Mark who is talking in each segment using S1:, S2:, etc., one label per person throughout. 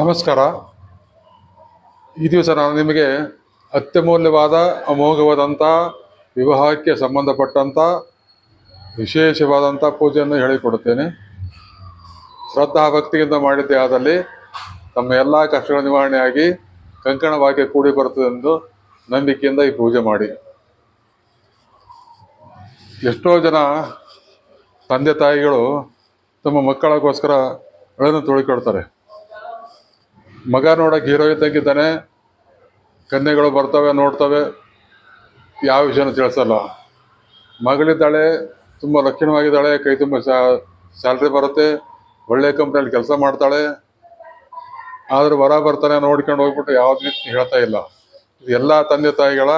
S1: ನಮಸ್ಕಾರ. ಈ ದಿವಸ ನಾನು ನಿಮಗೆ ಅತ್ಯಮೂಲ್ಯವಾದ, ಅಮೋಘವಾದಂಥ, ವಿವಾಹಕ್ಕೆ ಸಂಬಂಧಪಟ್ಟಂಥ, ವಿಶೇಷವಾದಂಥ ಪೂಜೆಯನ್ನು ಹೇಳಿಕೊಡುತ್ತೇನೆ. ಶ್ರದ್ಧಾ ಭಕ್ತಿಯಿಂದ ಮಾಡಿದ್ದೇ ಆದಲ್ಲಿ ತಮ್ಮ ಎಲ್ಲ ಕಷ್ಟಗಳ ನಿವಾರಣೆಯಾಗಿ ಕಂಕಣವಾಗಿ ಕೂಡಿ ಬರುತ್ತದೆ ಎಂದು ನಂಬಿಕೆಯಿಂದ ಈ ಪೂಜೆ ಮಾಡಿ. ಎಷ್ಟೋ ಜನ ತಂದೆ ತಾಯಿಗಳು ತಮ್ಮ ಮಕ್ಕಳಿಗೋಸ್ಕರ ಹಳೆಯನ್ನು ತೊಳಿಕೊಡ್ತಾರೆ ಮಗ ನೋಡಕ್ಕೆ ಹೀರೋ ಇದ್ದಂಗಿದ್ದಾನೆ ಕನ್ಯೆಗಳು ಬರ್ತವೆ, ನೋಡ್ತವೆ. ಯಾವ ವಿಷಯನೂ ತಿಳಿಸಲ್ಲ. ಮಗಳಿದ್ದಾಳೆ, ತುಂಬ ಲಕ್ಷಣವಾಗಿದ್ದಾಳೆ, ಕೈ ತುಂಬ ಸ್ಯಾಲ್ರಿ ಬರುತ್ತೆ. ಒಳ್ಳೆ ಕಂಪ್ನಿಯಲ್ಲಿ ಕೆಲಸ ಮಾಡ್ತಾಳೆ. ಆದರೂ ವರ ಬರ್ತಾನೆ, ನೋಡ್ಕೊಂಡು ಹೋಗ್ಬಿಟ್ಟು ಯಾವುದೇ ರೀತಿ ಹೇಳ್ತಾ ಇಲ್ಲ. ಇದು ಎಲ್ಲ ತಂದೆ ತಾಯಿಗಳ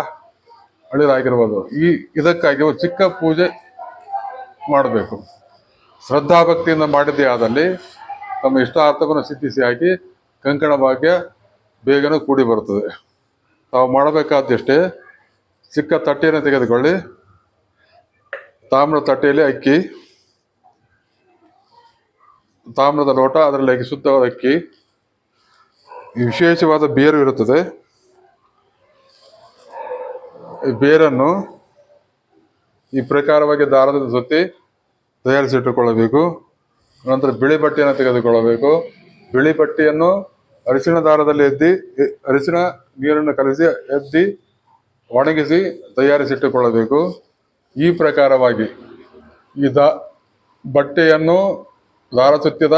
S1: ಅಳಿರಾಗಿರ್ಬೋದು ಈ, ಇದಕ್ಕಾಗಿ ಒಂದು ಚಿಕ್ಕ ಪೂಜೆ ಮಾಡಬೇಕು. ಶ್ರದ್ಧಾಭಕ್ತಿಯಿಂದ ಮಾಡಿದ್ದೇ ಆದಲ್ಲಿ. ತಮ್ಮ ಇಷ್ಟಾರ್ಥವನ್ನು ಸಿದ್ಧಿಸಿ ಹಾಕಿ ಕಂಕಣ ಭಾಗ್ಯ ಬೇಗನೆ ಕೂಡಿ ಬರ್ತದೆ ತಾವು ಮಾಡಬೇಕಾದಷ್ಟೇ ಚಿಕ್ಕ ತಟ್ಟೆಯನ್ನು ತೆಗೆದುಕೊಳ್ಳಿ. ತಾಮ್ರ ತಟ್ಟೆಯಲ್ಲಿ ಅಕ್ಕಿ, ತಾಮ್ರದ ಲೋಟ, ಅದರಲ್ಲಿ ಅಕ್ಕಿ, ಶುದ್ಧವಾದ ಅಕ್ಕಿ ವಿಶೇಷವಾದ ಬೇರು ಇರುತ್ತದೆ. ಬೇರನ್ನು ಈ ಪ್ರಕಾರವಾಗಿ ದಾರದ ಸುತ್ತಿ ತಯಾರಿಸಿಟ್ಟುಕೊಳ್ಳಬೇಕು. ನಂತರ ಬಿಳಿ ಬಟ್ಟೆಯನ್ನು ತೆಗೆದುಕೊಳ್ಳಬೇಕು. ಬಿಳಿ ಬಟ್ಟೆಯನ್ನು ಅರಿಶಿಣ ದಾರದಲ್ಲಿ ಎದ್ದಿ ಅರಿಶಿನ ನೀರನ್ನು ಕಲಸಿ ಎದ್ದಿ ಒಣಗಿಸಿ ತಯಾರಿಸಿಟ್ಟುಕೊಳ್ಳಬೇಕು. ಈ ಪ್ರಕಾರವಾಗಿ ಈ ದ, ಬಟ್ಟೆಯನ್ನು ದಾರ ಸುತ್ತಿದ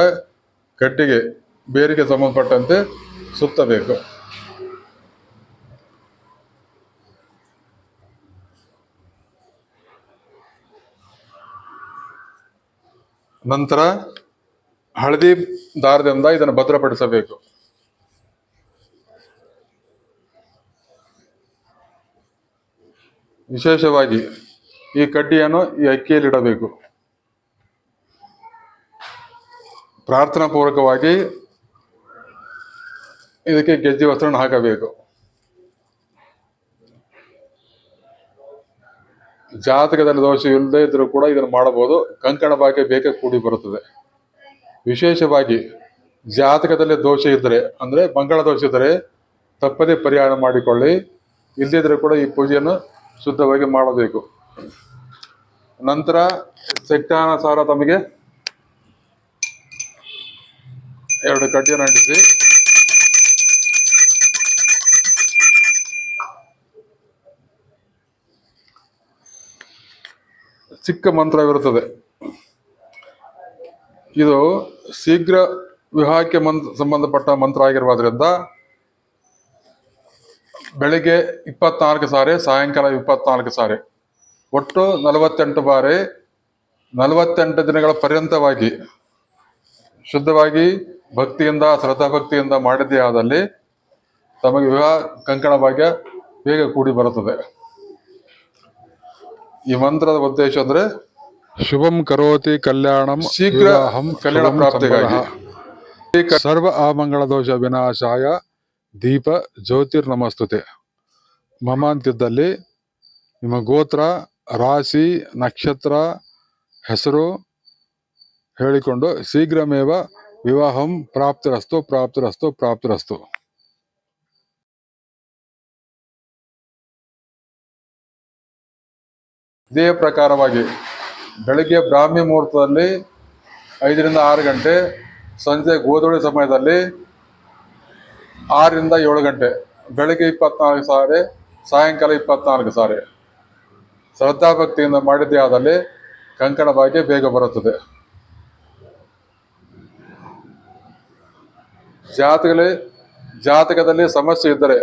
S1: ಕಟ್ಟಿಗೆ ಬೇರಿಗೆ ಸಂಬಂಧಪಟ್ಟಂತೆ ಸುತ್ತಬೇಕು. ನಂತರ ಹಳದಿ ದಾರದಿಂದ ಇದನ್ನು ಭದ್ರಪಡಿಸಬೇಕು. ವಿಶೇಷವಾಗಿ ಈ ಕಡ್ಡಿಯನ್ನು ಈ ಅಕ್ಕಿಯಲ್ಲಿಡಬೇಕು ಪ್ರಾರ್ಥನಾ ಪೂರ್ವಕವಾಗಿ ಇದಕ್ಕೆ ಗೆಜ್ಜೆ ವಸ್ತ್ರವನ್ನು ಹಾಕಬೇಕು. ಜಾತಕದಲ್ಲಿ ದೋಷ ಇಲ್ಲದೆ ಇದ್ರೂ ಕೂಡ ಇದನ್ನು ಮಾಡಬಹುದು. ಕಂಕಣ ಭಾಗ್ಯ ಬೇಗ ಕೂಡಿ ಬರುತ್ತದೆ. ವಿಶೇಷವಾಗಿ ಜಾತಕದಲ್ಲಿ ದೋಷ ಇದ್ದರೆ, ಅಂದರೆ ಮಂಗಳ ದೋಷ ಇದ್ದರೆ ತಪ್ಪದೇ ಪರಿಹಾರ ಮಾಡಿಕೊಳ್ಳಿ. ಇಲ್ಲದಿದ್ದರೆ ಕೂಡ ಈ ಪೂಜೆಯನ್ನು ಶುದ್ಧವಾಗಿ ಮಾಡಬೇಕು. ನಂತರ ಸೆಟ್ಟಾನುಸಾರ ತಮಗೆ ಎರಡು ಕಡ್ಡಿಯನ್ನು ಅಂಟಿಸಿ. ಚಿಕ್ಕ ಮಂತ್ರವಿರುತ್ತದೆ. ಇದು ಶೀಘ್ರ ವಿವಾಹಕ್ಕೆ ಮಂತ್ ಸಂಬಂಧಪಟ್ಟ ಮಂತ್ರ ಆಗಿರುವುದರಿಂದ ಬೆಳಿಗ್ಗೆ ಇಪ್ಪತ್ನಾಲ್ಕು ಸಾರಿ ಸಾಯಂಕಾಲ ಇಪ್ಪತ್ನಾಲ್ಕು ಸಾರಿ. ಒಟ್ಟು ನಲವತ್ತೆಂಟು ಬಾರಿ ನಲವತ್ತೆಂಟು ದಿನಗಳ ಪರ್ಯಂತವಾಗಿ ಶುದ್ಧವಾಗಿ ಭಕ್ತಿಯಿಂದ ಶ್ರದ್ಧಾ ಭಕ್ತಿಯಿಂದ ಮಾಡಿದ್ದೇ ಆದಲ್ಲಿ ತಮಗೆ ವಿವಾಹ ಕಂಕಣ ಭಾಗ್ಯ ಬೇಗ ಕೂಡಿ ಬರುತ್ತದೆ. ಈ ಮಂತ್ರದ ಉದ್ದೇಶ ಅಂದ್ರೆ
S2: ಶುಭಂ ಕರೋತಿ ಕಲ್ಯಾಣಂ
S1: ಶೀಘ್ರ ಕಲ್ಯಾಣ ಪ್ರಾಪ್ತಿಗಾಗಿ.
S2: ಸರ್ವ ಅಮಂಗಳ ದೋಷ ವಿನಾಶಾಯ. ದೀಪ ಜ್ಯೋತಿರ್ ನಮಸ್ತುತೆ ಮಮ ಅಂತಿದ್ದಲ್ಲಿ ನಿಮ್ಮ ಗೋತ್ರ, ರಾಶಿ, ನಕ್ಷತ್ರ, ಹೆಸರು ಹೇಳಿಕೊಂಡು ಶೀಘ್ರಮೇವ ವಿವಾಹಂ ಪ್ರಾಪ್ತಿರಸ್ತು ಪ್ರಾಪ್ತಿರಸ್ತು ಪ್ರಾಪ್ತಿರಸ್ತು.
S1: ಇದೇ ಪ್ರಕಾರವಾಗಿ ಬೆಳಿಗ್ಗೆ ಬ್ರಾಹ್ಮಿ ಮುಹೂರ್ತದಲ್ಲಿ ಐದರಿಂದ ಆರು ಗಂಟೆ, ಸಂಜೆ ಗೋಧೂಳಿ ಸಮಯದಲ್ಲಿ ಆರರಿಂದ ಏಳು ಗಂಟೆ. ಬೆಳಿಗ್ಗೆ ಇಪ್ಪತ್ನಾಲ್ಕು ಸಾರಿ, ಸಾಯಂಕಾಲ ಇಪ್ಪತ್ನಾಲ್ಕು ಸಾರಿ. ಶ್ರದ್ಧಾಭಕ್ತಿಯಿಂದ ಮಾಡಿದ್ದೇ ಆದಲ್ಲಿ ಕಂಕಣ ಭಾಗ್ಯ ಬೇಗ ಬರುತ್ತದೆ. ಜಾತಕದಲ್ಲಿ ಜಾತಕದಲ್ಲಿ ಸಮಸ್ಯೆ ಇದ್ದರೆ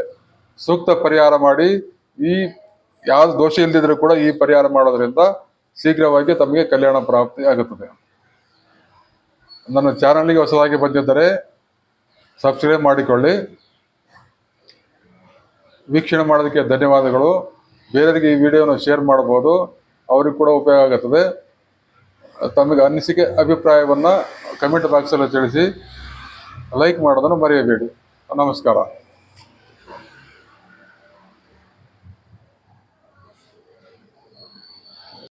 S1: ಸೂಕ್ತ ಪರಿಹಾರ ಮಾಡಿ, ಈ ಯಾವ ದೋಷ ಇಲ್ಲದಿದ್ರೂ ಕೂಡ ಈ ಪರಿಹಾರ ಮಾಡೋದ್ರಿಂದ ಶೀಘ್ರವಾಗಿ ತಮಗೆ ಕಲ್ಯಾಣ ಪ್ರಾಪ್ತಿ ಆಗುತ್ತದೆ. ನನ್ನ ಚಾನಲ್ಗೆ ಹೊಸದಾಗಿ ಬಂದಿದ್ದರೆ ಸಬ್ಸ್ಕ್ರೈಬ್ ಮಾಡಿಕೊಳ್ಳಿ. ವೀಕ್ಷಣೆ ಮಾಡೋದಕ್ಕೆ ಧನ್ಯವಾದಗಳು. ಬೇರೆಯವರಿಗೆ ಈ ವಿಡಿಯೋನ ಶೇರ್ ಮಾಡ್ಬೋದು ಅವ್ರಿಗೆ ಕೂಡ ಉಪಯೋಗ ಆಗುತ್ತದೆ. ತಮಗೆ ಅನಿಸಿಕೆ, ಅಭಿಪ್ರಾಯವನ್ನು ಕಮೆಂಟ್ ಬಾಕ್ಸಲ್ಲಿ ತಿಳಿಸಿ. ಲೈಕ್ ಮಾಡೋದನ್ನು ಮರೆಯಬೇಡಿ. ನಮಸ್ಕಾರ.